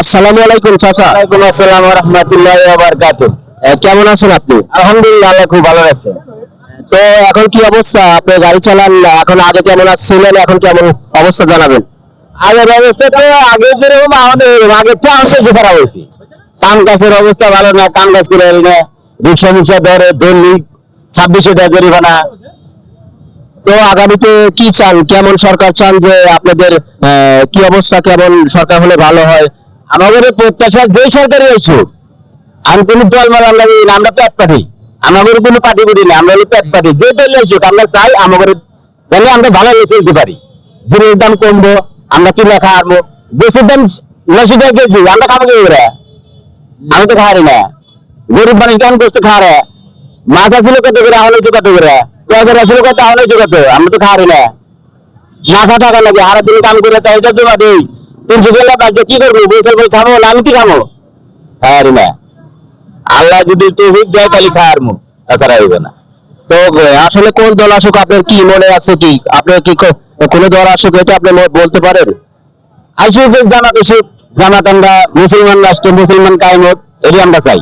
আসসালামু আলাইকুম চাচা। ওয়ালাইকুম আসসালাম ওয়া রাহমাতুল্লাহি ওয়া বারাকাতুহু কেমন আছেন আপনি? আলহামদুলিল্লাহ আল্লাহ খুব ভালো আছে। তো এখন কি অবস্থা? আপনি গাড়ি চালান এখন আগে কেমন ছিলেন এখন কেমন অবস্থা জানাবেন? আগের অবস্থা তো আগে যেরকম আমাদের আগে তো খারাপ হয়েছে। অবস্থা ভালো না কান গাছ করে না রিক্সা মিক্সা ধরে ধরলি ছাব্বিশশো টাকা জরিমানা। তো আগামীতে কি চান? কেমন সরকার চান যে আপনাদের কি অবস্থা? কেমন সরকার হলে ভালো হয়? আমাদের প্রত্যাশা যে সরকারি হয়েছে আমি কোনো দল করি না, আমরা পেট পাঠি আমাদের কোনো পার্টি করি না আমরা পেট পাঠি যে দল আসুক আমরা চাই আমাদের যেন আমরা ভালো চলতে পারি। জিনিসের দাম কমবো আমরা কিনে খাওয়াবো বেশির দাম নশো টাকা কেজি আমরা খাব কি করে? আমি তো খাওয়ারি না। গরিব মানুষ কেমন করতে খাওয়ারে? মাছ আসলে কত করে হয়েছে কত করে? না। খা টাকা লাগে, হারা দিন কাম করে কি না, আমি কি আল্লাহ যদি খাওয়ার তাছাড়া না। তো আসলে কোন দল আসুক, আপনার কি মনে আছে কি? আপনার কি কোন দল আসুক, এটা আপনি বলতে পারেন? আসুক জামাত আসুক, জামাত মুসলমান রাষ্ট্র, মুসলমান কায়মত এটি আমরা চাই।